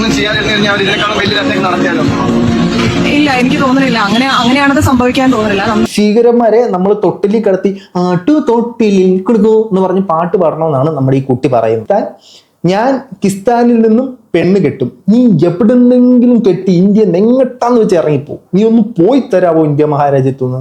ഒന്നും ചെയ്യാതിരുന്നു കഴിഞ്ഞാൽ അവർ ഇതിനേക്കാളും വലിയ അറ്റാക്ക് നടത്തിയാലോ? ഇല്ല എനിക്ക് തോന്നുന്നില്ല. അങ്ങനെ അങ്ങനെയാണത് സംഭവിക്കാൻ തോന്നുന്നില്ല. ഭീകരന്മാരെ നമ്മൾ തൊട്ടിലി കടത്തി ആട്ടു തൊട്ടിലിൽ കൊടുക്കൂ എന്ന് പറഞ്ഞ് പാട്ട് പാടണമെന്നാണ് നമ്മുടെ ഈ കുട്ടി പറയുന്നത്. ഞാൻ കിസ്താനിൽ നിന്നും പെണ്ണ് കെട്ടും. നീ എവിടെന്നെങ്കിലും കെട്ടി ഇന്ത്യ എങ്ങട്ടാന്ന് വെച്ച് ഇറങ്ങിപ്പോ? നീ ഒന്ന് പോയി തരാവോ ഇന്ത്യ മഹാരാജ്യത്തുനിന്ന്?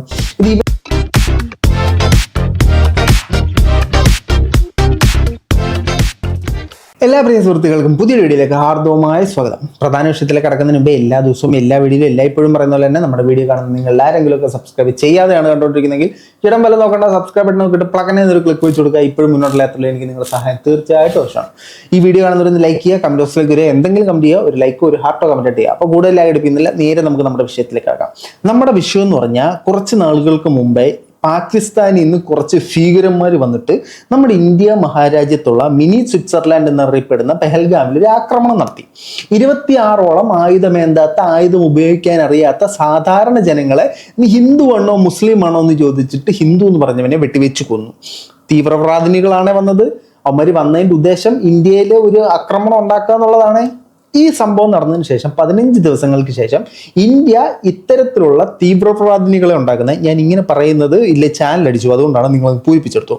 എല്ലാ പ്രിയ സുഹൃത്തുക്കൾക്കും പുതിയ വീഡിയോയിലേക്ക് ഹാർദവമായ സ്വാഗതം. പ്രധാന വിഷയത്തിലേക്ക് കടക്കുന്നതിന് മുമ്പേ എല്ലാ ദിവസവും എല്ലാ വീഡിയോയിലും എല്ലായ്പ്പോഴും പറയുന്ന പോലെ തന്നെ നമ്മുടെ വീഡിയോ കാണുന്ന നിങ്ങൾ ആരെങ്കിലും ഒക്കെ സബ്സ്ക്രൈബ് ചെയ്യാതെയാണ് കണ്ടുകൊണ്ടിരിക്കുന്നെങ്കിൽ ഇടം വല്ല നോക്കേണ്ട സബ്സ്ക്രൈബ് ബട്ടൺ നോക്കിയിട്ട് പ്ലക്കനെ ഒരു ക്ലിക്ക് വെച്ച് കൊടുക്കുക. ഇപ്പോഴും മുന്നോട്ടുള്ള യാത്രയിൽ എനിക്ക് നിങ്ങളുടെ സഹായം തീർച്ചയായിട്ടും ആവശ്യമാണ്. ഈ വീഡിയോ കാണുന്നവരൊന്ന് ലൈക്ക് ചെയ്യുക കമന്റ് ബോക്സിലേക്ക് വരിക എന്തെങ്കിലും കമന്റ് ചെയ്യുക ഒരു ലൈക്കോ ഒരു ഹാർട്ടോ കമന്റ് ചെയ്യുക. അപ്പോൾ കൂടുതലായി എടുക്കുന്നില്ല നേരെ നമുക്ക് നമ്മുടെ വിഷയത്തിലേക്ക് ആകാം നമ്മുടെ വിഷയം എന്ന് പറഞ്ഞാൽ കുറച്ച് നാളുകൾക്ക് മുമ്പേ പാകിസ്ഥാനിൽ നിന്ന് കുറച്ച് ഭീകരന്മാർ വന്നിട്ട് നമ്മുടെ ഇന്ത്യ മഹാരാജ്യത്തുള്ള മിനി സ്വിറ്റ്സർലാൻഡ് എന്നറിയപ്പെടുന്ന പെഹൽഗാമിൽ ഒരു ആക്രമണം നടത്തി. ഇരുപത്തിയാറോളം ആയുധമേന്താത്ത ആയുധം ഉപയോഗിക്കാൻ അറിയാത്ത സാധാരണ ജനങ്ങളെ നീ മുസ്ലിം ആണോ എന്ന് ചോദിച്ചിട്ട് ഹിന്ദു എന്ന് പറഞ്ഞവനെ വെട്ടിവെച്ച് കൊന്നു. തീവ്രവാദിനികളാണ് വന്നത്. അവന്മാർ വന്നതിന്റെ ഉദ്ദേശം ഇന്ത്യയിലെ ഒരു ആക്രമണം ഉണ്ടാക്കുക എന്നുള്ളതാണ്. ഈ സംഭവം നടന്നതിന് ശേഷം പതിനഞ്ച് ദിവസങ്ങൾക്ക് ശേഷം ഇന്ത്യ ഇത്തരത്തിലുള്ള തീവ്രവാദിനികളെ ഉണ്ടാക്കുന്ന ഞാൻ ഇങ്ങനെ പറയുന്നത് ഇല്ല ചാനൽ അടിച്ചു. അതുകൊണ്ടാണ് നിങ്ങൾ പൂരിപ്പിച്ചെടുത്തു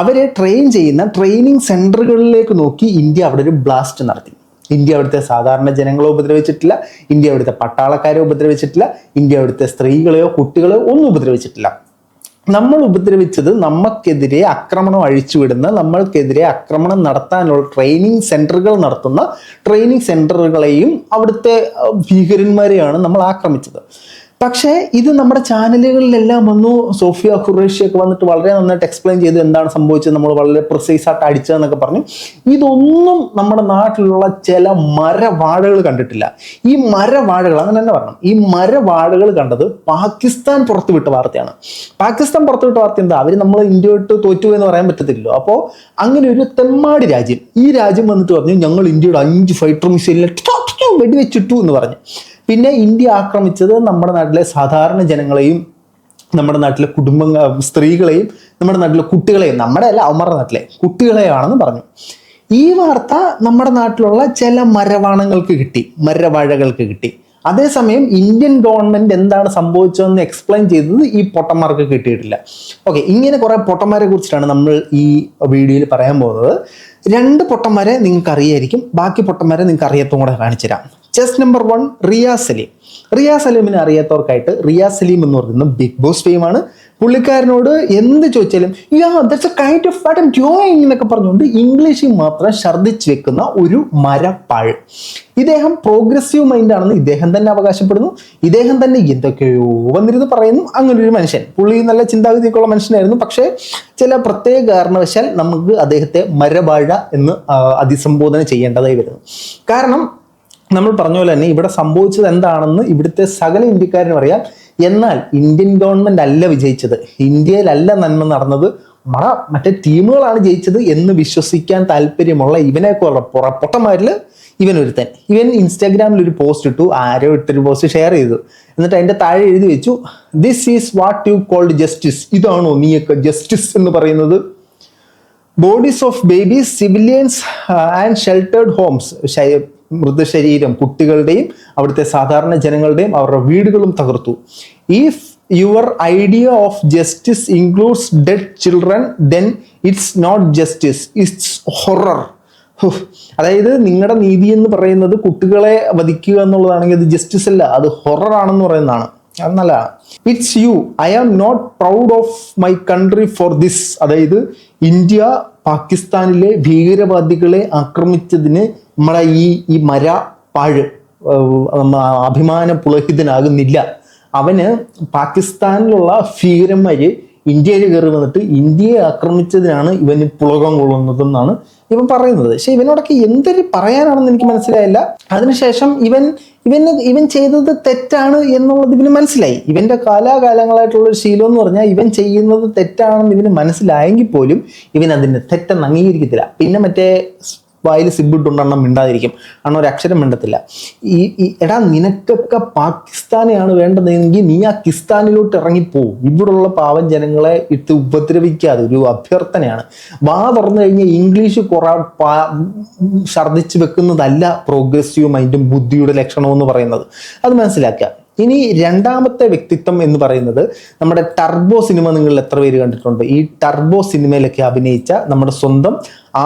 അവരെ ട്രെയിൻ ചെയ്യുന്ന ട്രെയിനിങ് സെന്ററുകളിലേക്ക് നോക്കി ഇന്ത്യ അവിടെ ഒരു ബ്ലാസ്റ്റ് നടത്തി. ഇന്ത്യ അവിടുത്തെ സാധാരണ ജനങ്ങളെ ഉപദ്രവിച്ചിട്ടില്ല ഇന്ത്യ അവിടുത്തെ പട്ടാളക്കാരെ ഉപദ്രവിച്ചിട്ടില്ല ഇന്ത്യ അവിടുത്തെ സ്ത്രീകളെയോ കുട്ടികളെയോ ഒന്നും ഉപദ്രവിച്ചിട്ടില്ല. നമ്മൾ ഉപദ്രവിച്ചത് നമ്മക്കെതിരെ ആക്രമണം അഴിച്ചുവിടുന്ന നമ്മൾക്കെതിരെ ആക്രമണം നടത്താനുള്ള ട്രെയിനിങ് സെന്ററുകൾ നടത്തുന്ന ട്രെയിനിങ് സെന്ററുകളെയും അവിടുത്തെ ഭീകരന്മാരെയാണ് നമ്മൾ ആക്രമിച്ചത്. പക്ഷേ ഇത് നമ്മുടെ ചാനലുകളിലെല്ലാം വന്നു. സോഫിയ ഖുറേഷി ഒക്കെ വന്നിട്ട് വളരെ നന്നായിട്ട് എക്സ്പ്ലെയിൻ ചെയ്ത് എന്താണ് സംഭവിച്ചത്. നമ്മൾ വളരെ പ്രിസൈസ് ആയിട്ട് അടിച്ചതെന്നൊക്കെ പറഞ്ഞു. ഇതൊന്നും നമ്മുടെ നാട്ടിലുള്ള ചില മരവാഴകൾ കണ്ടിട്ടില്ല. ഈ മരവാഴകൾ അങ്ങനെ തന്നെ പറഞ്ഞു. ഈ മരവാഴകൾ കണ്ടത് പാകിസ്ഥാൻ പുറത്തുവിട്ട വാർത്തയാണ്. പാകിസ്ഥാൻ പുറത്തുവിട്ട വാർത്ത എന്താ? അവർ നമ്മൾ ഇന്ത്യ വിട്ട് തോറ്റു എന്ന് പറയാൻ പറ്റത്തില്ലല്ലോ. അപ്പോൾ അങ്ങനെ ഒരു തെമ്മാടി രാജ്യം. ഈ രാജ്യം വന്നിട്ട് പറഞ്ഞു ഞങ്ങൾ ഇന്ത്യയുടെ അഞ്ച് ഫൈറ്റർ മിസൈലിനെ വെടിവെച്ചിട്ടു എന്ന് പറഞ്ഞു. പിന്നെ ഇന്ത്യ ആക്രമിച്ചത് നമ്മുടെ നാട്ടിലെ സാധാരണ ജനങ്ങളെയും നമ്മുടെ നാട്ടിലെ കുടുംബ സ്ത്രീകളെയും നമ്മുടെ നാട്ടിലെ കുട്ടികളെയും നമ്മുടെ അല്ല അവന്മാരുടെ നാട്ടിലെ കുട്ടികളെയാണെന്ന് പറഞ്ഞു. ഈ വാർത്ത നമ്മുടെ നാട്ടിലുള്ള ചില മരവാണങ്ങൾക്ക് കിട്ടി മരവാഴകൾക്ക് കിട്ടി. അതേസമയം ഇന്ത്യൻ ഗവൺമെന്റ് എന്താണ് സംഭവിച്ചതെന്ന് എക്സ്പ്ലെയിൻ ചെയ്തത് ഈ പൊട്ടന്മാർക്ക് കിട്ടിയിട്ടില്ല. ഓക്കെ ഇങ്ങനെ കുറെ പൊട്ടന്മാരെ കുറിച്ചിട്ടാണ് നമ്മൾ ഈ വീഡിയോയിൽ പറയാൻ പോകുന്നത്. രണ്ട് പൊട്ടന്മാരെ നിങ്ങൾക്ക് അറിയായിരിക്കും ബാക്കി പൊട്ടന്മാരെ നിങ്ങൾക്ക് അറിയാത്തതും കൂടെ കാണിച്ചുതരാം. Chess number one Riya Saleem Riya സലീമിനെ അറിയാത്തവർക്കായിട്ട് റിയ സലീം എന്ന് പറയുന്നത് ബിഗ് ബോസ് ഫെയിമാണ് പുള്ളിക്കാരനോട് എന്ത് ചോദിച്ചാലും yeah that's a kind of what um എന്നൊക്കെ പറഞ്ഞുകൊണ്ട് ഇംഗ്ലീഷിൽ മാത്രം ഛർദ്ദിച്ച് വെക്കുന്ന ഒരു മരപ്പാഴ്. ഇദ്ദേഹം പ്രോഗ്രസീവ് മൈൻഡ് ആണെന്ന് ഇദ്ദേഹം തന്നെ അവകാശപ്പെടുന്നു. ഇദ്ദേഹം തന്നെ എന്തൊക്കെയോ വന്നിരുന്ന് പറയുന്നു. അങ്ങനെ ഒരു മനുഷ്യൻ. പുള്ളി നല്ല ചിന്താഗതിയൊക്കെയുള്ള മനുഷ്യനായിരുന്നു. പക്ഷേ ചില പ്രത്യേക കാരണവശാൽ നമുക്ക് അദ്ദേഹത്തെ മരവാഴ എന്ന് അതിസംബോധന ചെയ്യേണ്ടതായി വരുന്നു. കാരണം നമ്മൾ പറഞ്ഞ പോലെ തന്നെ ഇവിടെ സംഭവിച്ചത് എന്താണെന്ന് ഇവിടുത്തെ സകല ഇന്ത്യക്കാരനും അറിയാം. എന്നാൽ ഇന്ത്യൻ ഗവൺമെന്റ് അല്ല വിജയിച്ചത്. ഇന്ത്യയിലല്ല നന്മ നടന്നത്. മറ മറ്റേ ടീമുകളാണ് ജയിച്ചത് എന്ന് വിശ്വസിക്കാൻ താല്പര്യമുള്ള ഇവനെ പുറപ്പൊട്ടന്മാരിൽ ഇവൻ ഒരുത്തൻ ഇവൻ ഇൻസ്റ്റാഗ്രാമിൽ ഒരു പോസ്റ്റ് ഇട്ടു ആരോ ഇട്ടൊരു പോസ്റ്റ് ഷെയർ ചെയ്തു. എന്നിട്ട് അതിന്റെ താഴെ എഴുതി വെച്ചു this is what you called justice ഇതാണോ നീയൊക്കെ ജസ്റ്റിസ് എന്ന് പറയുന്നത്? Bodies of babies civilians and sheltered homes മൃതശരീരം കുട്ടികളുടെയും അവിടുത്തെ സാധാരണ ജനങ്ങളുടെയും അവരുടെ വീടുകളും തകർത്തു. If your idea of justice includes dead children then it's not justice it's horror അതായത് നിങ്ങളുടെ നീതി എന്ന് പറയുന്നത് കുട്ടികളെ വധിക്കുക എന്നുള്ളതാണെങ്കിൽ അത് ജസ്റ്റിസ് അല്ല അത് ഹൊറർ ആണെന്ന് പറയുന്നതാണ്. അത് it's you I am not proud of my country for this അതായത് ഇന്ത്യ പാകിസ്ഥാനിലെ ഭീകരവാദികളെ ആക്രമിച്ചതിന് നമ്മളെ ഈ ഈ മര പാഴ് അഭിമാന പുളഹിതനാകുന്നില്ല അവന് പാകിസ്ഥാനിലുള്ള ഭീകരന്മാര് ഇന്ത്യയിൽ കയറി വന്നിട്ട് ഇന്ത്യയെ ആക്രമിച്ചതിനാണ് ഇവന് പുളകം കൊള്ളുന്നതെന്നാണ് ഇവൻ പറയുന്നത്. പക്ഷെ ഇവനോടൊക്കെ എന്തൊരു പറയാനാണെന്ന് എനിക്ക് മനസ്സിലായില്ല. അതിനുശേഷം ഇവൻ ഇവന് ഇവൻ ചെയ്തത് തെറ്റാണ് എന്നുള്ളത് ഇവന് മനസ്സിലായി. ഇവന്റെ കാലാകാലങ്ങളായിട്ടുള്ള ഒരു ശീലം എന്ന് പറഞ്ഞാൽ ഇവൻ ചെയ്യുന്നത് തെറ്റാണെന്ന് ഇവന് മനസ്സിലായെങ്കിൽ പോലും ഇവൻ അതിന്റെ തെറ്റെന്ന് അംഗീകരിക്കത്തില്ല. പിന്നെ മറ്റേ വായിൽ സിബിട്ടുണ്ടെണ്ണം മിണ്ടാതിരിക്കും. അണ്ണ ഒരു അക്ഷരം മിണ്ടത്തില്ല. ഈ എടാ നിനക്കൊക്കെ പാകിസ്ഥാനെയാണ് വേണ്ടതെങ്കിൽ നീ ആ കിസ്ഥാനിലോട്ട് ഇറങ്ങിപ്പോവും. ഇവിടുള്ള പാവം ജനങ്ങളെ ഇട്ട് ഉപദ്രവിക്കാതെ ഒരു അഭ്യർത്ഥനയാണ്. വാ തുറന്നു കഴിഞ്ഞാൽ ഇംഗ്ലീഷ് കുറ ഛർദ്ദിച്ച് വെക്കുന്നതല്ല പ്രോഗ്രസീവ് മൈൻഡും ബുദ്ധിയുടെ ലക്ഷണമെന്ന് പറയുന്നത്. അത് മനസ്സിലാക്കുക ഇനി രണ്ടാമത്തെ വ്യക്തിത്വം എന്ന് പറയുന്നത് നമ്മുടെ ടർബോ സിനിമ നിങ്ങൾ എത്ര പേര് കണ്ടിട്ടുണ്ട്? ഈ ടർബോ സിനിമയിലൊക്കെ അഭിനയിച്ച നമ്മുടെ സ്വന്തം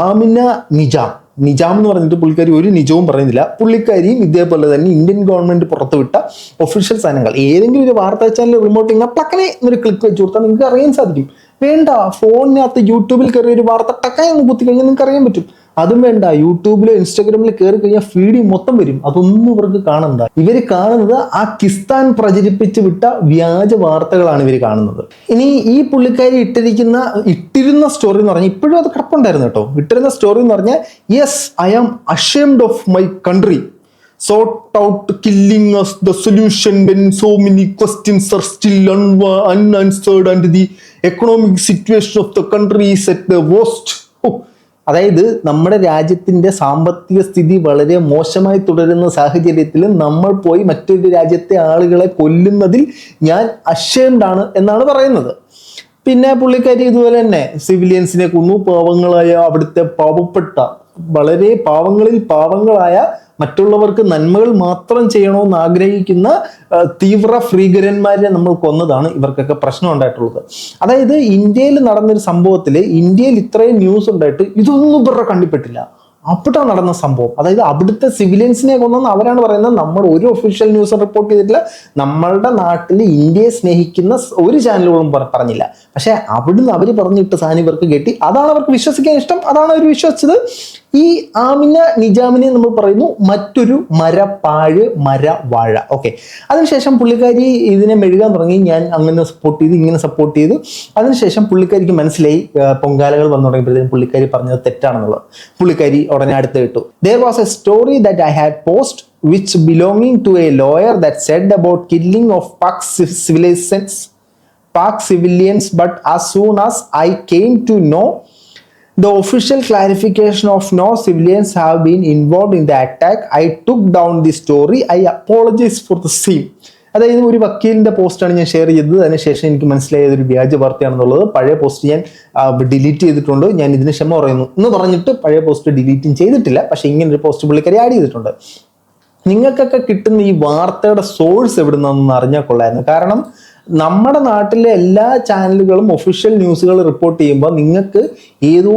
ആമിന നിജാം. നിജാം എന്ന് പറഞ്ഞിട്ട് പുള്ളിക്കാരി ഒരു നിജവും പറയുന്നില്ല. പുള്ളിക്കാരിയും ഇതേപോലെ തന്നെ ഇന്ത്യൻ ഗവൺമെന്റ് പുറത്തുവിട്ട ഒഫീഷ്യൽ സാധനങ്ങൾ. ഏതെങ്കിലും ഒരു വാർത്താ ചാനൽ റിമോട്ട് ഇങ്ങനെ പ്ലക്കനെ ക്ലിക്ക് വെച്ച് കൊടുത്താൽ നിങ്ങൾക്ക് അറിയാൻ സാധിക്കും. വേണ്ട ഫോണിനകത്ത് യൂട്യൂബിൽ കയറി ഒരു വാർത്ത ടക്കായി ഒന്ന് കുത്തി കഴിഞ്ഞാൽ നിങ്ങൾക്ക് അറിയാൻ പറ്റും. അതും വേണ്ട യൂട്യൂബിലോ ഇൻസ്റ്റാഗ്രാമിലോ കയറി കഴിഞ്ഞാൽ ഫീഡി മൊത്തം വരും. അതൊന്നും ഇവർക്ക് കാണണ്ട. ഇവർ കാണുന്നത് ആ കിസ്താൻ പ്രചരിപ്പിച്ച് വിട്ട വ്യാജ വാർത്തകളാണ് ഇവർ കാണുന്നത്. ഇനി ഈ പുള്ളിക്കാരി ഇട്ടിരിക്കുന്ന ഇട്ടിരുന്ന സ്റ്റോറി എന്ന് പറഞ്ഞാൽ ഇപ്പോഴും അത് കിടപ്പുണ്ടായിരുന്നു കേട്ടോ. ഇട്ടിരുന്ന സ്റ്റോറി എന്ന് പറഞ്ഞാൽ yes I am ashamed of my country sort out killing us the solution. When so many questions are still un- unanswered and the economic situation of the country is at the worst. അതായത് നമ്മുടെ രാജ്യത്തിന്റെ സാമ്പത്തിക സ്ഥിതി വളരെ മോശമായി തുടരുന്ന സാഹചര്യത്തിൽ നമ്മൾ പോയി മറ്റൊരു രാജ്യത്തെ ആളുകളെ കൊല്ലുന്നതിൽ ഞാൻ ആണ് എന്നാണ് പറയുന്നത്. പിന്നെ പുള്ളിക്കാരി ഇതുപോലെ തന്നെ സിവിലിയൻസിനെ കൊന്നു പാവങ്ങളായ അവിടുത്തെ പാവപ്പെട്ട വളരെ പാവങ്ങളിൽ പാവങ്ങളായ മറ്റുള്ളവർക്ക് നന്മകൾ മാത്രം ചെയ്യണമെന്ന് ആഗ്രഹിക്കുന്ന തീവ്ര ഫ്രീഗരന്മാരെ നമ്മൾ കൊന്നതാണ് ഇവർക്കൊക്കെ പ്രശ്നം ഉണ്ടായിട്ടുള്ളത്. അതായത് ഇന്ത്യയിൽ നടന്നൊരു സംഭവത്തിൽ ഇന്ത്യയിൽ ഇത്രയും ന്യൂസ് ഉണ്ടായിട്ട് ഇതൊന്നും ഇവരുടെ കണ്ടിപ്പെട്ടില്ല. അവിടെ നടന്ന സംഭവം. അതായത് അവിടുത്തെ സിവിലിയൻസിനെ കൊന്നെന്ന് അവരാണ് പറയുന്നത് നമ്മൾ ഒരു ഒഫീഷ്യൽ ന്യൂസ് റിപ്പോർട്ട് ചെയ്തിട്ടില്ല. നമ്മളുടെ നാട്ടിൽ ഇന്ത്യയെ സ്നേഹിക്കുന്ന ഒരു ചാനലുകളും പറഞ്ഞില്ല. പക്ഷേ അവിടുന്ന് അവർ പറഞ്ഞിട്ട് സാധനം ഇവർക്ക് കെട്ടി. അതാണ് അവർക്ക് വിശ്വസിക്കാൻ ഇഷ്ടം. അതാണ് അവർ വിശ്വസിച്ചത്. ഈ ആമിന നിജാമിനെ നമ്മൾ പറയുന്നു മറ്റൊരു മരപ്പാഴ് മരവാഴ. ഓക്കെ അതിനുശേഷം പുള്ളിക്കാരി ഇതിനെ മെഴുകാൻ തുടങ്ങി. ഞാൻ അങ്ങനെ സപ്പോർട്ട് ചെയ്ത് ഇങ്ങനെ സപ്പോർട്ട് ചെയ്തു. അതിനുശേഷം പുള്ളിക്കാരിക്ക് മനസ്സിലായി പൊങ്കാലകൾ വന്നു തുടങ്ങിയപ്പോഴത്തേക്കും പുള്ളിക്കാരി പറഞ്ഞത് തെറ്റാണെന്നുള്ളത്. പുള്ളിക്കാരി ഉടനെ അടുത്ത് കിട്ടു there was a story that I had post which belonging to a lawyer that said about killing of Pak civilisations Pak civilians but as soon as I came to know the official clarification of no civilians have been involved in the attack, I took down the story. I apologize for the same. അതായത് ഒരു വക്കീലിന്റെ പോസ്റ്റാണ് ഞാൻ share ചെയ്തത്. അതിനുശേഷം എനിക്ക് മനസ്സിലായത് ഒരു വ്യാജ വാർത്തയാണെന്നുള്ളത്. പഴയ പോസ്റ്റ് ഞാൻ ഡിലീറ്റ് ചെയ്തിട്ടുണ്ട്. ഞാൻ ഇതിന് ക്ഷമ പറയുന്നു എന്ന് പറഞ്ഞിട്ട് പഴയ പോസ്റ്റ് ഡിലീറ്റും ചെയ്തിട്ടില്ല. പക്ഷേ ഇങ്ങനെ ഒരു പോസ്റ്റ് പുള്ളിക്കാരി ആഡ് ചെയ്തിട്ടുണ്ട്. നിങ്ങൾക്കൊക്കെ കിട്ടുന്ന ഈ വാർത്തയുടെ സോഴ്സ് എവിടെ നിന്നൊന്ന് അറിഞ്ഞാൽ കൊള്ളായിരുന്നു കാരണം നമ്മുടെ നാട്ടിലെ എല്ലാ ചാനലുകളും ഒഫീഷ്യൽ ന്യൂസുകൾ റിപ്പോർട്ട് ചെയ്യുമ്പോൾ നിങ്ങൾക്ക് ഏതോ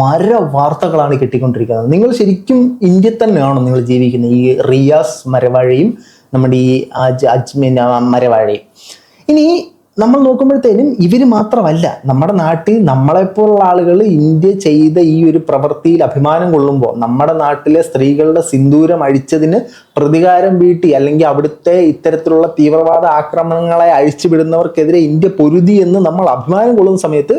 മര വാർത്തകളാണ് കിട്ടിക്കൊണ്ടിരിക്കുന്നത്. നിങ്ങൾ ശരിക്കും ഇന്ത്യ തന്നെയാണോ നിങ്ങൾ ജീവിക്കുന്നത്? ഈ റിയാസ് മരവാഴയും നമ്മുടെ ഈ അജ് അജ്മിൻ മരവാഴയും. ഇനി നമ്മൾ നോക്കുമ്പോഴത്തേനും ഇവർ മാത്രമല്ല. നമ്മുടെ നാട്ടിൽ നമ്മളെപ്പോലുള്ള ആളുകൾ ഇന്ത്യ ചെയ്ത ഈ ഒരു പ്രവൃത്തിയിൽ അഭിമാനം കൊള്ളുമ്പോൾ നമ്മുടെ നാട്ടിലെ സ്ത്രീകളുടെ സിന്ദൂരം അഴിച്ചതിന് പ്രതികാരം വീട്ടി അല്ലെങ്കിൽ അവിടുത്തെ ഇത്തരത്തിലുള്ള തീവ്രവാദ ആക്രമണങ്ങളെ അഴിച്ചുവിടുന്നവർക്കെതിരെ ഇന്ത്യ പൊരുതി എന്ന് നമ്മൾ അഭിമാനം കൊള്ളുന്ന സമയത്ത്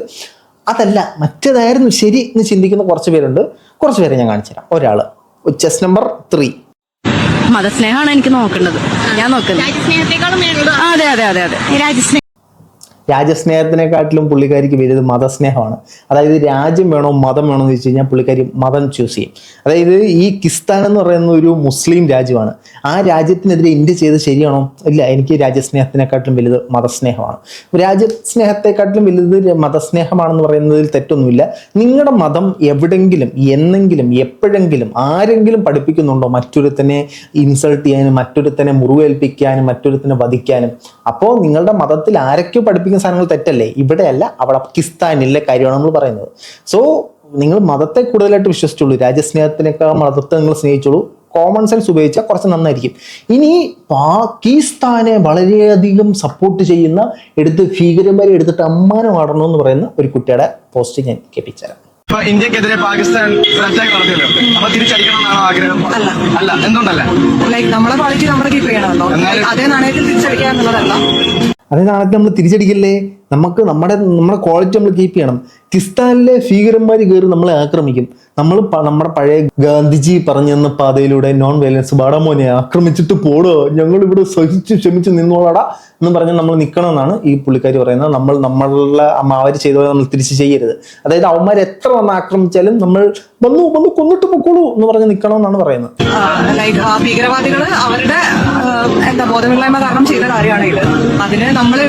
അതല്ല മറ്റേതായിരുന്നു ശരി എന്ന് ചിന്തിക്കുന്ന കുറച്ച് പേരുണ്ട്. കുറച്ച് പേരെ ഞാൻ കാണിച്ചു തരാം. ഒരാൾ ചെസ് നമ്പർ ത്രീ. മതസ്നേഹമാണ് എനിക്ക് നോക്കേണ്ടത്. ഞാൻ നോക്കുന്നത്. അതെ അതെ അതെ അതെ. രാജ്യസ്നേഹം. രാജ്യസ്നേഹത്തിനെക്കാട്ടിലും പുള്ളിക്കാരിക്ക് വലുത് മതസ്നേഹമാണ്. അതായത് രാജ്യം വേണോ മതം വേണോ എന്ന് വെച്ച് കഴിഞ്ഞാൽ പുള്ളിക്കാരി മതം ചൂസ് ചെയ്യും. അതായത് ഈ കിസ്താൻ എന്ന് പറയുന്ന ഒരു മുസ്ലിം രാജ്യമാണ്. ആ രാജ്യത്തിനെതിരെ ഇന്ത്യ ചെയ്ത് ശരിയാണോ? ഇല്ല എനിക്ക് രാജ്യസ്നേഹത്തിനെക്കാട്ടിലും വലുത് മതസ്നേഹമാണ്. രാജ്യസ്നേഹത്തെക്കാട്ടിലും വലുത് മതസ്നേഹമാണെന്ന് പറയുന്നതിൽ തെറ്റൊന്നുമില്ല. നിങ്ങളുടെ മതം എവിടെങ്കിലും എന്നെങ്കിലും എപ്പോഴെങ്കിലും ആരെങ്കിലും പഠിപ്പിക്കുന്നുണ്ടോ? മറ്റൊരുത്തനെ ഇൻസൾട്ട് ചെയ്യാനും മറ്റൊരുത്തനെ മുറിവേൽപ്പിക്കാനും മറ്റൊരുത്തനെ വധിക്കാനും. അപ്പോൾ നിങ്ങളുടെ മതത്തിൽ ആരൊക്കെ പഠിപ്പിക്കുന്ന സാധനങ്ങൾ തെറ്റല്ലേ? ഇവിടെയല്ല അവിടെ പാകിസ്ഥാനിലെ കാര്യമാണ് നമ്മൾ പറയുന്നത്. സോ നിങ്ങൾ മതത്തെ കൂടുതലായിട്ട് വിശ്വസിച്ചുള്ളൂ രാജ്യസ്നേഹത്തിനേക്കാൾ മതത്തെ നിങ്ങൾ സ്നേഹിച്ചുള്ളൂ കോമൺ സെൻസ് ഉപയോഗിച്ചാൽ കുറച്ച് നന്നായിരിക്കും. ഇനി പാകിസ്ഥാനെ വളരെയധികം സപ്പോർട്ട് ചെയ്യുന്ന എടുത്ത് ഭീകരന്മാരെ എടുത്തിട്ട് അമ്മാനമാടണം എന്ന് പറയുന്ന ഒരു കുട്ടിയുടെ പോസ്റ്റ് ഞാൻ കേൾപ്പിച്ചുതരാം ഇപ്പൊ ഇന്ത്യക്കെതിരെ പാകിസ്ഥാൻ അറ്റാക്ക് നടത്തിയല്ലോ. അപ്പൊ തിരിച്ചടിക്കണം എന്നാണ് ആഗ്രഹം. അല്ല. അല്ല എന്തുകൊണ്ടല്ല? ലൈക്ക് നമ്മളെ ക്വാളിറ്റി നമ്മുടെ കീപ്പ് ചെയ്യണമല്ലോ. അതേ നാണയത്തിൽ തിരിച്ചടിക്കുക എന്നുള്ളതല്ല. അതേ നാളത്തെ നമ്മൾ തിരിച്ചടിക്കല്ലേ നമുക്ക് നമ്മുടെ നമ്മുടെ ക്വാളിറ്റി നമ്മൾ കീപ്പ് ചെയ്യണം. കിസ്താനിലെ ഭീകരന്മാർ കയറി നമ്മളെ ആക്രമിക്കും. നമ്മൾ നമ്മുടെ പഴയ ഗാന്ധിജി പറഞ്ഞു തന്ന പാതയിലൂടെ നോൺ വയലൻസ് ബാടാമോനെ ആക്രമിച്ചിട്ട് പോടോ ഞങ്ങൾ ഇവിടെ സഹിച്ച് ക്ഷമിച്ച് നിന്നോളടാ എന്ന് പറഞ്ഞ് നമ്മൾ നിൽക്കണമെന്നാണ് ഈ പുള്ളിക്കാരി പറയുന്നത്. നമ്മൾ നമ്മളുടെ അവർ ചെയ്ത നമ്മൾ തിരിച്ച് ചെയ്യരുത്. അതായത് അവന്മാർ എത്ര വന്ന് ആക്രമിച്ചാലും നമ്മൾ വന്നു വന്നു കൊന്നിട്ട് പൊക്കോളൂ എന്ന് പറഞ്ഞ് നിൽക്കണമെന്നാണ് പറയുന്നത്. ഭീകരവാദികൾ അവരുടെ എന്താ ബോധമില്ലായ്മ കാരണം ചെയ്ത കാര്യമാണ് അതിന് നമ്മൾ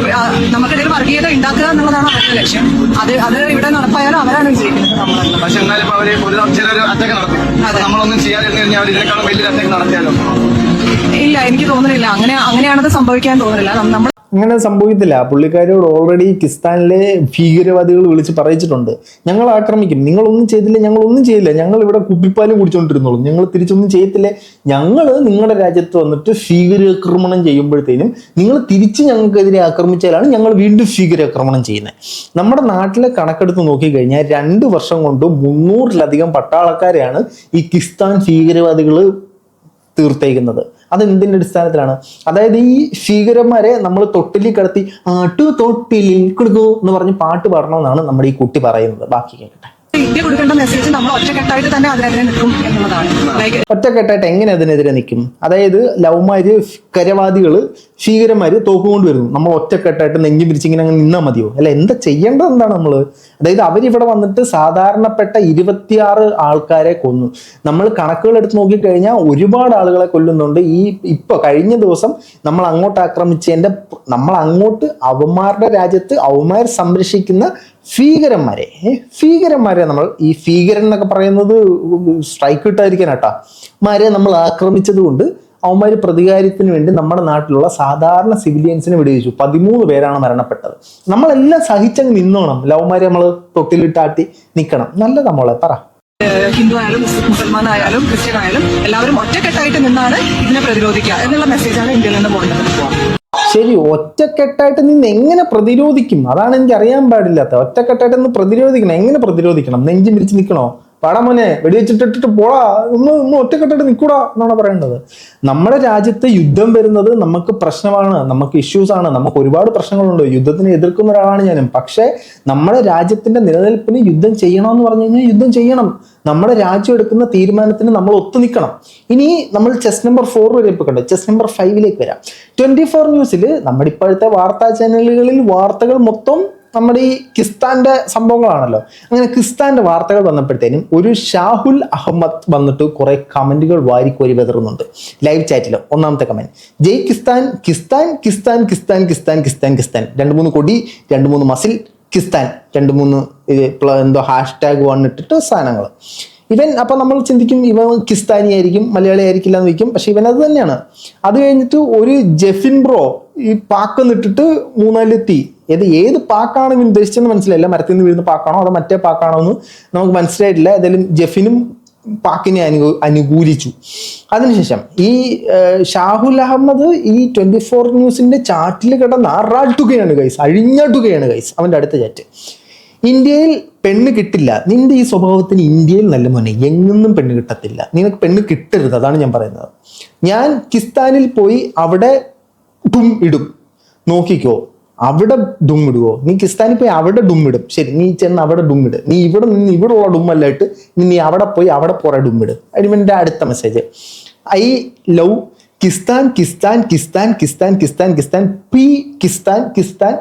നമുക്കിടയിൽ വർഗീയത ഉണ്ടാക്കുക എന്നുള്ളതാണ് അവരുടെ ലക്ഷ്യം. അത് അത് ഇവിടെ നടപ്പായാലും അവരാണ് വിജയിക്കുന്നത് നമ്മളല്ല. പക്ഷെ എന്നാലും ഇപ്പൊ അവർ ഒരു ചിലർ അറ്റാക്ക് നടത്തി. നമ്മളൊന്നും ചെയ്യാതിരുന്നു കഴിഞ്ഞാൽ അവർ ഇതിനേക്കാളും വലിയൊരു അറ്റാക്ക് നടത്തിയാലോ? ഇല്ല എനിക്ക് തോന്നുന്നില്ല. അങ്ങനെ അങ്ങനെയാണത് സംഭവിക്കാൻ തോന്നുന്നില്ല. നമ്മൾ അങ്ങനെ സംഭവിക്കത്തില്ല. പുള്ളിക്കാരോട് ഓൾറെഡി കിസ്താനിലെ ഭീകരവാദികൾ വിളിച്ച് പറയിച്ചിട്ടുണ്ട്. ഞങ്ങൾ ആക്രമിക്കും. നിങ്ങളൊന്നും ചെയ്തില്ല ഞങ്ങളൊന്നും ചെയ്യില്ല. ഞങ്ങൾ ഇവിടെ കുപ്പിപ്പാലും കുടിച്ചുകൊണ്ടിരുന്നോളും ഞങ്ങൾ തിരിച്ചൊന്നും ചെയ്യത്തില്ല. ഞങ്ങൾ നിങ്ങളുടെ രാജ്യത്ത് വന്നിട്ട് ഭീകരാക്രമണം ചെയ്യുമ്പോഴത്തേനും നിങ്ങൾ തിരിച്ച് ഞങ്ങൾക്കെതിരെ ആക്രമിച്ചാലാണ് ഞങ്ങൾ വീണ്ടും ഭീകരാക്രമണം ചെയ്യുന്നത്. നമ്മുടെ നാട്ടിലെ കണക്കെടുത്ത് നോക്കിക്കഴിഞ്ഞാൽ രണ്ട് വർഷം കൊണ്ട് മുന്നൂറിലധികം പട്ടാളക്കാരെയാണ് ഈ കിസ്താൻ ഭീകരവാദികൾ തീർത്തേക്കുന്നത്. അത് എന്തിന്റെ അടിസ്ഥാനത്തിലാണ്? അതായത് ഈ ഭീകരന്മാരെ നമ്മൾ തൊട്ടിലിൽ കിടത്തി ആട്ടു തൊട്ടിലിൽ കൊടുക്കൂ എന്ന് പറഞ്ഞ് പാട്ട് പാടണമെന്നാണ് നമ്മുടെ ഈ കുട്ടി പറയുന്നത്. ബാക്കി കേൾക്കട്ടെ. ഇന്ത്യ കൊടുക്കേണ്ട മെസ്സേജ് നമ്മൾ ഒറ്റക്കെട്ടായിട്ട് തന്നെ അതിനെതിരെ നിൽക്കും എന്നുള്ളതാണ്. ഒറ്റക്കെട്ടായിട്ട് എങ്ങനെ അതിനെതിരെ നിൽക്കും? അതായത് ലവ്മാര് കരവാദികൾ ഭീകരന്മാര് തോക്കുകൊണ്ട് വരുന്നു നമ്മൾ ഒറ്റക്കെട്ടായിട്ട് നെഞ്ചി പിരിച്ചിങ്ങനെ അങ്ങ് നിന്നാൽ മതിയോ? അല്ല എന്താ ചെയ്യേണ്ടത് എന്താണ് നമ്മൾ അതായത് അവരിവിടെ വന്നിട്ട് സാധാരണപ്പെട്ട ഇരുപത്തിയാറ് ആൾക്കാരെ കൊന്നു. നമ്മൾ കണക്കുകൾ എടുത്ത് നോക്കിക്കഴിഞ്ഞാൽ ഒരുപാട് ആളുകളെ കൊല്ലുന്നുണ്ട്. ഈ ഇപ്പൊ കഴിഞ്ഞ ദിവസം നമ്മൾ അങ്ങോട്ട് ആക്രമിച്ചതിന്റെ നമ്മൾ അങ്ങോട്ട് അവന്മാരുടെ രാജ്യത്ത് അവന്മാർ സംരക്ഷിക്കുന്ന ഭീകരന്മാരെ. ഭീകരന്മാരെ നമ്മൾ ഈ ഭീകരൻ എന്നൊക്കെ പറയുന്നത് സ്ട്രൈക്ക് ഇട്ടായിരിക്കാൻ കേട്ടോ. മാരെ നമ്മൾ ആക്രമിച്ചത് കൊണ്ട് അവന്മാർ പ്രതികാരത്തിന് വേണ്ടി നമ്മുടെ നാട്ടിലുള്ള സാധാരണ സിവിലിയൻസിനെ വെടിവെച്ചു. പതിമൂന്ന് പേരാണ് മരണപ്പെട്ടത്. നമ്മളെല്ലാം സഹിച്ചങ്ങ് നിന്നോണം. ലവ്മാരെ നമ്മൾ തൊട്ടിലിട്ടാട്ടി നിൽക്കണം നല്ല നമ്മളെ പറ. ഹിന്ദു ആയാലും ആയാലും ക്രിസ്ത്യൻ ആയാലും എല്ലാവരും ഒറ്റക്കെട്ടായിട്ട് നിന്നാണ് ഇതിനെ പ്രതിരോധിക്കുക എന്നുള്ള മെസ്സേജാണ് ഇന്ത്യയിൽ നിന്ന് പോകേണ്ടത് ശരി ഒറ്റക്കെട്ടായിട്ട് നിന്ന് എങ്ങനെ പ്രതിരോധിക്കും? അതാണ് എനിക്ക് അറിയാൻ പാടില്ലാത്ത. ഒറ്റക്കെട്ടായിട്ട് നിന്ന് പ്രതിരോധിക്കണം. എങ്ങനെ പ്രതിരോധിക്കണം? നെഞ്ചും പിരിച്ച് നിൽക്കണോ? പാടാ മോനെ വെടിവെച്ചിട്ടിട്ട് പോടാ. ഒന്ന് ഒന്ന് ഒറ്റക്കെട്ടിട്ട് നിൽക്കൂടാ എന്നാണ് പറയേണ്ടത്. നമ്മുടെ രാജ്യത്ത് യുദ്ധം വരുന്നത് നമുക്ക് പ്രശ്നമാണ് നമുക്ക് ഇഷ്യൂസ് ആണ് നമുക്ക് ഒരുപാട് പ്രശ്നങ്ങളുണ്ട്. യുദ്ധത്തിനെ എതിർക്കുന്ന ഒരാളാണ് ഞാനും. പക്ഷേ നമ്മുടെ രാജ്യത്തിന്റെ നിലനിൽപ്പിന് യുദ്ധം ചെയ്യണമെന്ന് പറഞ്ഞു കഴിഞ്ഞാൽ യുദ്ധം ചെയ്യണം. നമ്മുടെ രാജ്യം എടുക്കുന്ന തീരുമാനത്തിന് നമ്മൾ ഒത്തു നിൽക്കണം. ഇനി നമ്മൾ ചെസ് നമ്പർ ഫോർ വരെ ഇപ്പോൾ കണ്ടു? ചെസ് നമ്പർ ഫൈവിലേക്ക് വരാം. ട്വന്റി ഫോർ ന്യൂസിൽ നമ്മുടെ ഇപ്പോഴത്തെ വാർത്താ ചാനലുകളിൽ വാർത്തകൾ മൊത്തം നമ്മുടെ ഈ കിസ്താന്റെ സംഭവങ്ങളാണല്ലോ. അങ്ങനെ കിസ്താന്റെ വാർത്തകൾ വന്നപ്പോഴത്തേനും ഒരു ഷാഹുൽ അഹമ്മദ് വന്നിട്ട് കുറെ കമന്റുകൾ വാരിക്കോരി വിതറുന്നുണ്ട്. ലൈവ് ചാറ്റിൽ ഒന്നാമത്തെ കമന്റ് ജയ് കിസ്താൻ കിസ്താൻ കിസ്താൻ കിസ്താൻ കിസ്താൻ കിസ്താൻ കിസ്താൻ. രണ്ട് മൂന്ന് കൊടി രണ്ട് മൂന്ന് മസിൽ. കിസ്താൻ രണ്ട് മൂന്ന് ഇത് എന്തോ ഹാഷ് ടാഗ് വന്നിട്ടിട്ട് സാധനങ്ങൾ. ഇവൻ അപ്പൊ നമ്മൾ ചിന്തിക്കും ഇവൻ കിസ്താനി ആയിരിക്കും മലയാളി ആയിരിക്കില്ല എന്ന് വയ്ക്കും. പക്ഷെ ഇവൻ അത് തന്നെയാണ്. അത് കഴിഞ്ഞിട്ട് ഒരു ജെഫിൻ ബ്രോ ഈ പാക്ക് നിട്ടിട്ട് മൂന്നാലെത്തി ഏത് ഏത് പാക്കാണ് ഉദ്ദേശിച്ചെന്ന് മനസ്സിലായില്ല. മരത്തിൽ നിന്ന് വീഴുന്ന പാക്കാണോ അതോ മറ്റേ പാക്കാണോ എന്ന് നമുക്ക് മനസ്സിലായിട്ടില്ല. ഏതായാലും ജെഫിനും പാക്കിനെ അനു അനുകൂലിച്ചു. അതിനുശേഷം ഈ ഷാഹുൽ അഹമ്മദ് ഈ ട്വന്റി ഫോർ ന്യൂസിന്റെ ചാറ്റിൽ കിടന്ന് ആറാട്ടുകയാണ് ഗൈസ് അഴിഞ്ഞാട്ടുകയാണ് ഗൈസ് അവന്റെ അടുത്ത ചാറ്റ്. ഇന്ത്യയിൽ പെണ്ണ് കിട്ടില്ല. നിന്റെ ഈ സ്വഭാവത്തിന് ഇന്ത്യയിൽ നല്ല മോനെ. എങ്ങൊന്നും പെണ്ണ് കിട്ടത്തില്ല. നിനക്ക് പെണ്ണ് കിട്ടരുത്. അതാണ് ഞാൻ പറയുന്നത്. ഞാൻ കിസ്താനിൽ പോയി അവിടെ ഇടും. നോക്കിക്കോ. അവിടെ ഡുമ്മിടുവോ നീ കിസ്താനിൽ പോയി അവിടെ ഡുമ്മിടും ശരി നീ ചെന്ന് അവിടെ ഡുമ്മിട് നീ ഇവിടെ നിന്ന് ഇവിടെ ഉള്ള ഡുമ്മല്ലായിട്ട് നീ അവിടെ പോയി അവിടെ പോറെ ഡുമ്മിട് ഇട് അടിമന്റെ അടുത്ത മെസ്സേജ് ഐ ലവ് കിസ്താൻ കിസ്താൻ കിസ്താൻ കിസ്താൻ കിസ്താൻ കിസ്താൻ പി കിസ്താൻ കിസ്താൻ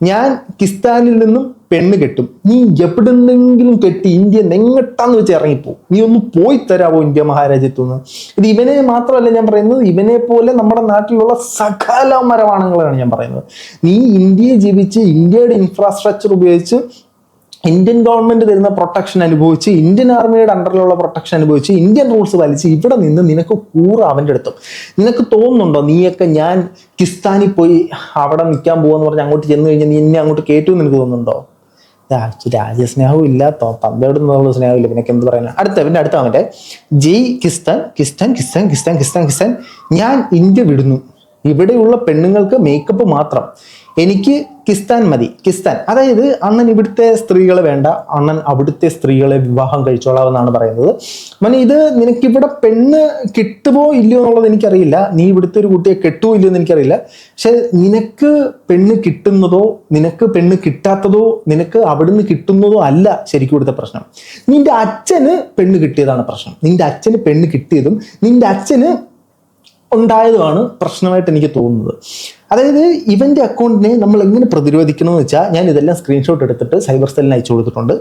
ഞാൻ കിസ്താനിൽ നിന്നും പെണ്ണ് കെട്ടും. നീ എവിടെന്നെങ്കിലും കെട്ടി ഇന്ത്യ എങ്ങട്ടാന്ന് വെച്ച് ഇറങ്ങിപ്പോ നീ ഒന്ന് പോയി തരാവോ ഇന്ത്യ മഹാരാജ്യത്തു നിന്ന് ഇത് ഇവനെ മാത്രമല്ല ഞാൻ പറയുന്നത് ഇവനെ പോലെ നമ്മുടെ നാട്ടിലുള്ള സകല മരവാണങ്ങളാണ് ഞാൻ പറയുന്നത്. നീ ഇന്ത്യയെ ജീവിച്ച് ഇന്ത്യയുടെ ഇൻഫ്രാസ്ട്രക്ചർ ഉപയോഗിച്ച് ഇന്ത്യൻ ഗവൺമെന്റ് തരുന്ന പ്രൊട്ടക്ഷൻ അനുഭവിച്ച് ഇന്ത്യൻ ആർമിയുടെ അണ്ടറിലുള്ള പ്രൊട്ടക്ഷൻ അനുഭവിച്ച് ഇന്ത്യൻ റൂൾസ് പാലിച്ച് ഇവിടെ നിന്ന് നിനക്ക് കൂറ അവന്റെ അടുത്തും. നിനക്ക് തോന്നുന്നുണ്ടോ നീയൊക്കെ ഞാൻ കിസ്താനിൽ പോയി അവിടെ നിൽക്കാൻ പോകുമെന്ന് പറഞ്ഞ് അങ്ങോട്ട് ചെന്ന് കഴിഞ്ഞാൽ നീ എന്നെ അങ്ങോട്ട് കേട്ടു നിനക്ക് തോന്നുന്നുണ്ടോ? രാജ്യ രാജ്യസ്നേഹവും ഇല്ല. തന്തയോട് നിന്നുള്ള സ്നേഹമില്ല. പിന്നെ എന്ത് പറയുന്നത് അടുത്ത പിന്നെ അടുത്ത അവന്റെ ജയ് കിസ്താൻ കിസ്താൻ കിസ്താൻ കിസ്താൻ കിസ്താൻ കിസ്താൻ. ഞാൻ ഇന്ത്യ വിടുന്നു. ഇവിടെയുള്ള പെണ്ണുങ്ങൾക്ക് മേക്കപ്പ് മാത്രം. എനിക്ക് കിസ്താൻ മതി കിസ്താൻ. അതായത് അണ്ണൻ ഇവിടുത്തെ സ്ത്രീകളെ വേണ്ട അണ്ണൻ അവിടുത്തെ സ്ത്രീകളെ വിവാഹം കഴിച്ചോളാം എന്നാണ് പറയുന്നത്. മനെ ഇത് നിനക്കിവിടെ പെണ്ണ് കിട്ടുമോ ഇല്ലയോ എന്നുള്ളത് എനിക്കറിയില്ല. നീ ഇവിടുത്തെ ഒരു കുട്ടിയെ കെട്ടുമോ ഇല്ലയോ എന്ന് എനിക്കറിയില്ല. പക്ഷെ നിനക്ക് പെണ്ണ് കിട്ടുന്നതോ നിനക്ക് പെണ്ണ് കിട്ടാത്തതോ നിനക്ക് അവിടുന്ന് കിട്ടുന്നതോ അല്ല ശരിക്കും ഇവിടുത്തെ പ്രശ്നം. നിന്റെ അച്ഛന് പെണ്ണ് കിട്ടിയതാണ് പ്രശ്നം. നിന്റെ അച്ഛന് പെണ്ണ് കിട്ടിയതും നിന്റെ അച്ഛന് ഉണ്ടായതുമാണ് പ്രശ്നമായിട്ട് എനിക്ക് തോന്നുന്നത്. അതായത് ഇവന്റെ അക്കൗണ്ടിനെ നമ്മൾ എങ്ങനെ പ്രതിരോധിക്കണമെന്ന് വെച്ചാൽ ഞാൻ ഇതെല്ലാം സ്ക്രീൻഷോട്ട് എടുത്തിട്ട് സൈബർ സെല്ലിന് അയച്ചു കൊടുത്തിട്ടുണ്ട്.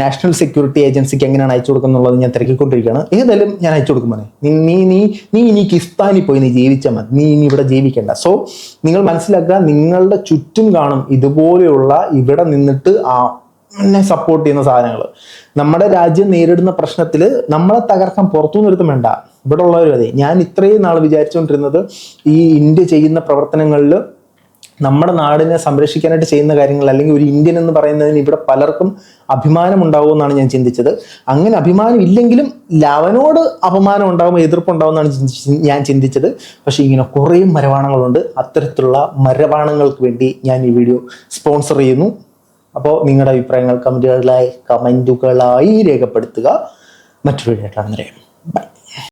നാഷണൽ സെക്യൂരിറ്റി ഏജൻസിക്ക് എങ്ങനെയാണ് അയച്ചു കൊടുക്കുന്നുള്ളത് ഞാൻ തിരക്കിക്കൊണ്ടിരിക്കുകയാണ്. ഏതായാലും ഞാൻ അയച്ചു കൊടുക്കുമ്പോൾ നീ നീ നീ നീ ഇനി കിസ്താനിൽ പോയി നീ ജീവിച്ചാൽ മതി. നീ ഇനി ഇവിടെ ജീവിക്കേണ്ട. സോ നിങ്ങൾ മനസ്സിലാക്കുക നിങ്ങളുടെ ചുറ്റും കാണും ഇതുപോലെയുള്ള ഇവിടെ നിന്നിട്ട് ആ എന്നെ സപ്പോർട്ട് ചെയ്യുന്ന സാധനങ്ങൾ നമ്മുടെ രാജ്യം നേരിടുന്ന പ്രശ്നത്തിൽ നമ്മളെ തകർക്കാൻ പുറത്തുനിന്ന് ഒരുത്തും വേണ്ട. ഇവിടെ ഉള്ളവരും അതെ. ഞാൻ ഇത്രയും നാൾ വിചാരിച്ചുകൊണ്ടിരുന്നത് ഈ ഇന്ത്യ ചെയ്യുന്ന പ്രവർത്തനങ്ങളിൽ നമ്മുടെ നാടിനെ സംരക്ഷിക്കാനായിട്ട് ചെയ്യുന്ന കാര്യങ്ങൾ അല്ലെങ്കിൽ ഒരു ഇന്ത്യൻ എന്ന് പറയുന്നതിന് ഇവിടെ പലർക്കും അഭിമാനം ഉണ്ടാവുമെന്നാണ് ഞാൻ ചിന്തിച്ചത്. അങ്ങനെ അഭിമാനം ഇല്ലെങ്കിലും ലവനോട് അപമാനം ഉണ്ടാകുമ്പോൾ എതിർപ്പുണ്ടാവുമെന്നാണ് ഞാൻ ചിന്തിച്ചത്. പക്ഷേ ഇങ്ങനെ കുറേ മരവാണങ്ങളുണ്ട്. അത്തരത്തിലുള്ള മരവാണങ്ങൾക്ക് വേണ്ടി ഞാൻ ഈ വീഡിയോ സ്പോൺസർ ചെയ്യുന്നു. അപ്പോൾ നിങ്ങളുടെ അഭിപ്രായങ്ങൾ കമന്റുകളായി കമന്റുകളായി രേഖപ്പെടുത്തുക. മറ്റൊരു വീഡിയോ കാണുന്നവരെ. ബൈ.